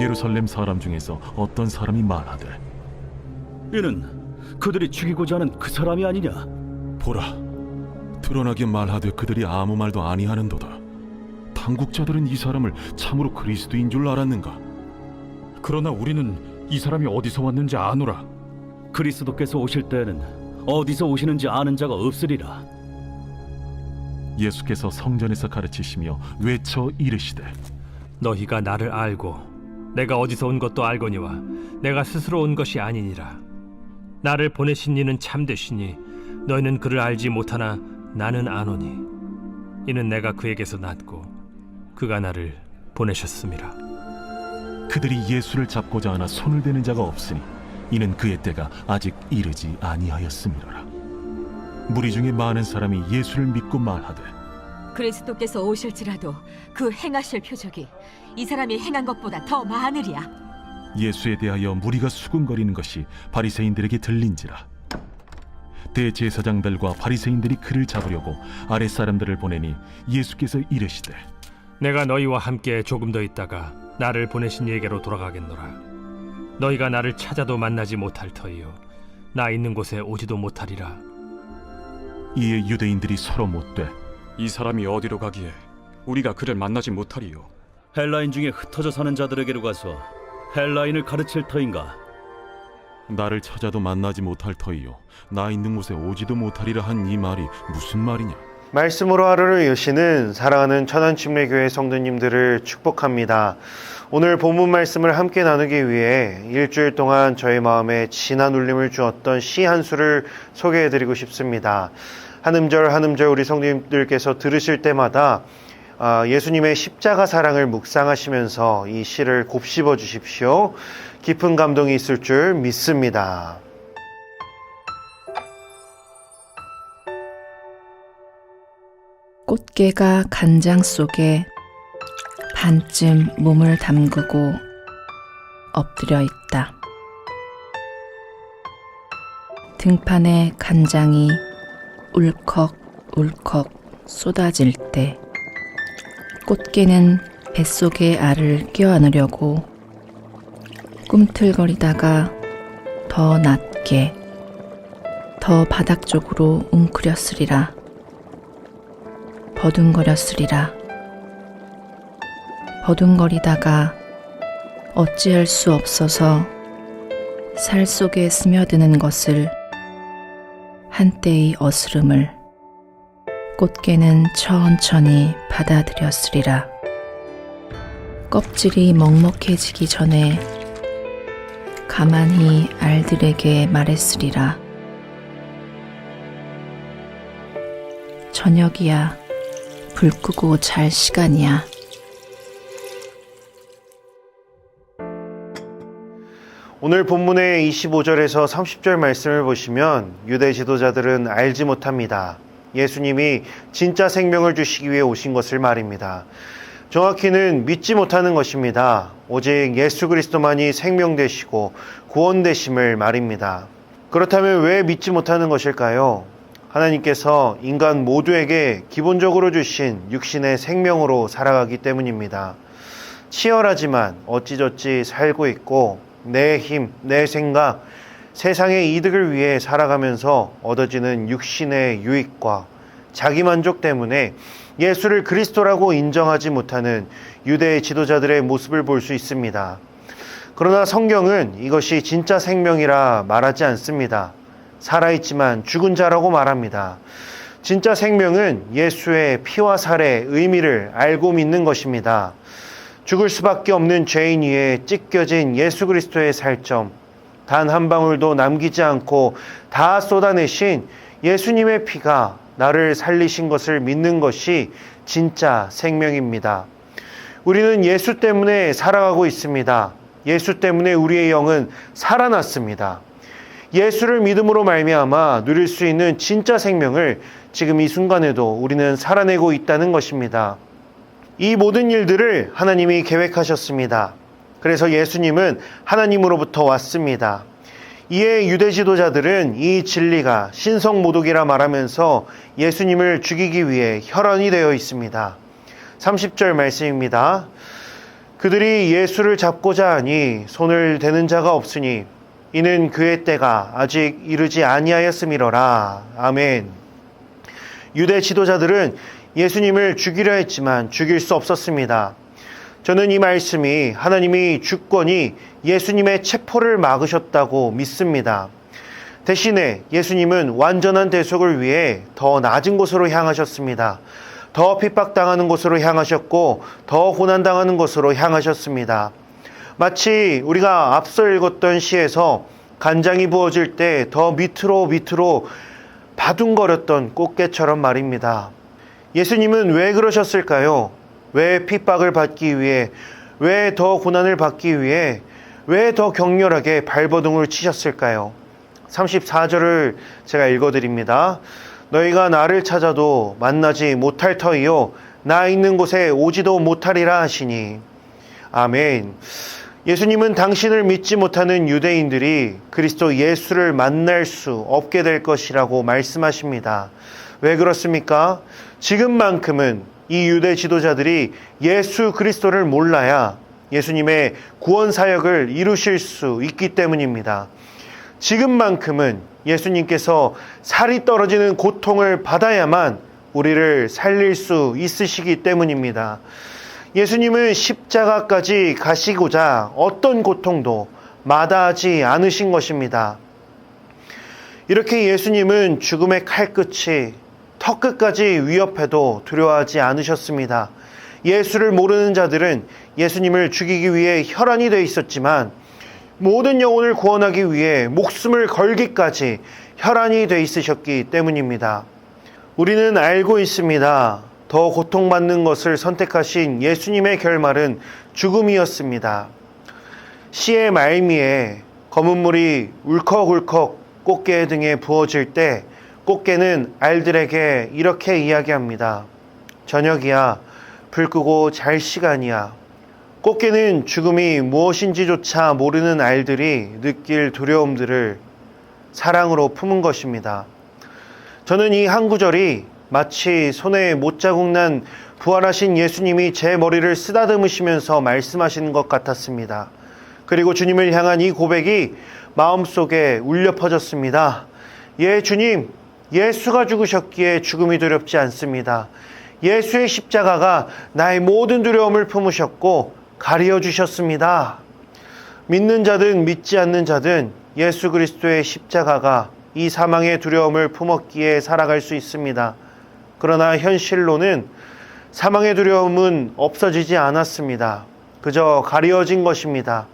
예루살렘 사람 중에서 어떤 사람이 말하되 이는 그들이 죽이고자 하는 그 사람이 아니냐? 보라 드러나게 말하되 그들이 아무 말도 아니하는도다 당국자들은 이 사람을 참으로 그리스도인 줄 알았는가 그러나 우리는 이 사람이 어디서 왔는지 아노라. 그리스도께서 오실 때에는 어디서 오시는지 아는 자가 없으리라. 예수께서 성전에서 가르치시며 외쳐 이르시되 너희가 나를 알고 내가 어디서 온 것도 알거니와 내가 스스로 온 것이 아니니라. 나를 보내신 이는 참되시니 너희는 그를 알지 못하나 나는 아노니. 이는 내가 그에게서 났고 그가 나를 보내셨음이라 그들이 예수를 잡고자 하나 손을 대는 자가 없으니 이는 그의 때가 아직 이르지 아니하였음이로라. 무리 중에 많은 사람이 예수를 믿고 말하되 그리스도께서 오실지라도 그 행하실 표적이 이 사람이 행한 것보다 더 많으리야. 예수에 대하여 무리가 수군거리는 것이 바리새인들에게 들린지라. 대제사장들과 바리새인들이 그를 잡으려고 아랫 사람들을 보내니 예수께서 이르시되 내가 너희와 함께 조금 더 있다가 나를 보내신 이에게로 돌아가겠노라. 너희가 나를 찾아도 만나지 못할 터이요. 나 있는 곳에 오지도 못하리라. 이에 유대인들이 서로 못되 이 사람이 어디로 가기에 우리가 그를 만나지 못하리요. 헬라인 중에 흩어져 사는 자들에게로 가서 헬라인을 가르칠 터인가? 나를 찾아도 만나지 못할 터이요 나 있는 곳에 오지도 못하리라 한 이 말이 무슨 말이냐 말씀으로 하루를 여시는 사랑하는 천안침례교회 성도님들을 축복합니다. 오늘 본문 말씀을 함께 나누기 위해 일주일 동안 저희 마음에 진한 울림을 주었던 시 한 수를 소개해 드리고 싶습니다. 한 음절 한 음절 우리 성도님들께서 들으실 때마다 아, 예수님의 십자가 사랑을 묵상하시면서 이 시를 곱씹어 주십시오. 깊은 감동이 있을 줄 믿습니다. 꽃게가 간장 속에 반쯤 몸을 담그고 엎드려 있다. 등판에 간장이 울컥 울컥 쏟아질 때 꽃게는 뱃속에 알을 껴안으려고 꿈틀거리다가 더 낮게 더 바닥 쪽으로 웅크렸으리라. 버둥거렸으리라. 버둥거리다가 어찌할 수 없어서 살 속에 스며드는 것을 한때의 어스름을 꽃게는 천천히 받아들였으리라. 껍질이 먹먹해지기 전에 가만히 알들에게 말했으리라. 저녁이야. 불 끄고 잘 시간이야. 오늘 본문의 25절에서 30절 말씀을 보시면 유대 지도자들은 알지 못합니다. 예수님이 진짜 생명을 주시기 위해 오신 것을 말입니다. 정확히는 믿지 못하는 것입니다. 오직 예수 그리스도만이 생명 되시고 구원 되심을 말입니다. 그렇다면 왜 믿지 못하는 것일까요? 하나님께서 인간 모두에게 기본적으로 주신 육신의 생명으로 살아가기 때문입니다. 치열하지만 어찌저찌 살고 있고 내 힘, 내 생각, 세상의 이득을 위해 살아가면서 얻어지는 육신의 유익과 자기 만족 때문에 예수를 그리스도라고 인정하지 못하는 유대 지도자들의 모습을 볼 수 있습니다. 그러나 성경은 이것이 진짜 생명이라 말하지 않습니다. 살아있지만 죽은 자라고 말합니다. 진짜 생명은 예수의 피와 살의 의미를 알고 믿는 것입니다. 죽을 수밖에 없는 죄인 위에 찢겨진 예수 그리스도의 살점, 단 한 방울도 남기지 않고 다 쏟아내신 예수님의 피가 나를 살리신 것을 믿는 것이 진짜 생명입니다. 우리는 예수 때문에 살아가고 있습니다. 예수 때문에 우리의 영은 살아났습니다. 예수를 믿음으로 말미암아 누릴 수 있는 진짜 생명을 지금 이 순간에도 우리는 살아내고 있다는 것입니다. 이 모든 일들을 하나님이 계획하셨습니다. 그래서 예수님은 하나님으로부터 왔습니다. 이에 유대 지도자들은 이 진리가 신성 모독이라 말하면서 예수님을 죽이기 위해 혈안이 되어 있습니다. 30절 말씀입니다. 그들이 예수를 잡고자 하니 손을 대는 자가 없으니 이는 그의 때가 아직 이르지 아니하였음이로라. 아멘. 유대 지도자들은 예수님을 죽이려 했지만 죽일 수 없었습니다. 저는 이 말씀이 하나님이 주권이 예수님의 체포를 막으셨다고 믿습니다. 대신에 예수님은 완전한 대속을 위해 더 낮은 곳으로 향하셨습니다. 더 핍박당하는 곳으로 향하셨고 더 고난당하는 곳으로 향하셨습니다. 마치 우리가 앞서 읽었던 시에서 간장이 부어질 때 더 밑으로 밑으로 바둥거렸던 꽃게처럼 말입니다. 예수님은 왜 그러셨을까요? 왜 핍박을 받기 위해, 왜 더 고난을 받기 위해, 왜 더 격렬하게 발버둥을 치셨을까요? 34절을 제가 읽어드립니다. 너희가 나를 찾아도 만나지 못할 터이요. 나 있는 곳에 오지도 못하리라 하시니. 아멘. 예수님은 당신을 믿지 못하는 유대인들이 그리스도 예수를 만날 수 없게 될 것이라고 말씀하십니다. 왜 그렇습니까? 지금만큼은 이 유대 지도자들이 예수 그리스도를 몰라야 예수님의 구원 사역을 이루실 수 있기 때문입니다. 지금만큼은 예수님께서 살이 떨어지는 고통을 받아야만 우리를 살릴 수 있으시기 때문입니다. 예수님은 십자가까지 가시고자 어떤 고통도 마다하지 않으신 것입니다. 이렇게 예수님은 죽음의 칼끝이 턱끝까지 위협해도 두려워하지 않으셨습니다. 예수를 모르는 자들은 예수님을 죽이기 위해 혈안이 되어 있었지만 모든 영혼을 구원하기 위해 목숨을 걸기까지 혈안이 돼 있으셨기 때문입니다. 우리는 알고 있습니다. 더 고통받는 것을 선택하신 예수님의 결말은 죽음이었습니다. 시의 말미에 검은 물이 울컥울컥 꽃게 등에 부어질 때 꽃게는 알들에게 이렇게 이야기합니다. 저녁이야, 불 끄고 잘 시간이야. 꽃게는 죽음이 무엇인지조차 모르는 알들이 느낄 두려움들을 사랑으로 품은 것입니다. 저는 이 한 구절이 마치 손에 못자국 난 부활하신 예수님이 제 머리를 쓰다듬으시면서 말씀하시는 것 같았습니다. 그리고 주님을 향한 이 고백이 마음속에 울려 퍼졌습니다. 예, 주님, 예수가 죽으셨기에 죽음이 두렵지 않습니다. 예수의 십자가가 나의 모든 두려움을 품으셨고 가리어 주셨습니다. 믿는 자든 믿지 않는 자든 예수 그리스도의 십자가가 이 사망의 두려움을 품었기에 살아갈 수 있습니다. 그러나 현실로는 사망의 두려움은 없어지지 않았습니다. 그저 가리어진 것입니다.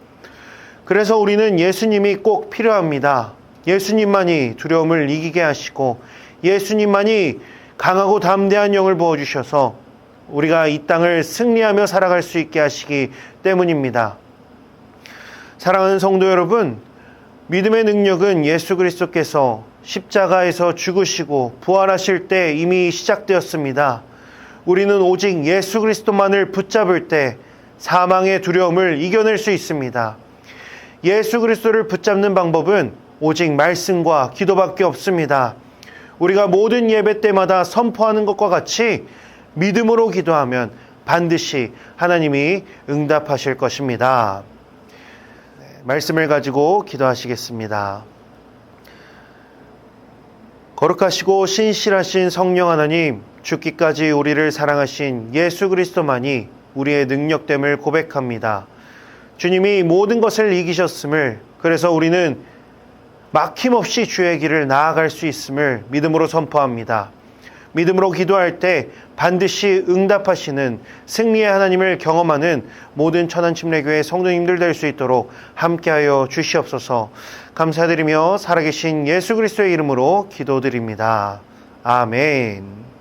그래서 우리는 예수님이 꼭 필요합니다. 예수님만이 두려움을 이기게 하시고 예수님만이 강하고 담대한 영을 부어주셔서 우리가 이 땅을 승리하며 살아갈 수 있게 하시기 때문입니다. 사랑하는 성도 여러분, 믿음의 능력은 예수 그리스도께서 십자가에서 죽으시고 부활하실 때 이미 시작되었습니다. 우리는 오직 예수 그리스도만을 붙잡을 때 사망의 두려움을 이겨낼 수 있습니다. 예수 그리스도를 붙잡는 방법은 오직 말씀과 기도밖에 없습니다. 우리가 모든 예배 때마다 선포하는 것과 같이 믿음으로 기도하면 반드시 하나님이 응답하실 것입니다. 네, 말씀을 가지고 기도하시겠습니다. 거룩하시고 신실하신 성령 하나님, 죽기까지 우리를 사랑하신 예수 그리스도만이 우리의 능력됨을 고백합니다. 주님이 모든 것을 이기셨음을 그래서 우리는 막힘없이 주의 길을 나아갈 수 있음을 믿음으로 선포합니다. 믿음으로 기도할 때 반드시 응답하시는 승리의 하나님을 경험하는 모든 천안침례교회 성도님들 될 수 있도록 함께하여 주시옵소서 감사드리며 살아계신 예수 그리스도의 이름으로 기도드립니다. 아멘.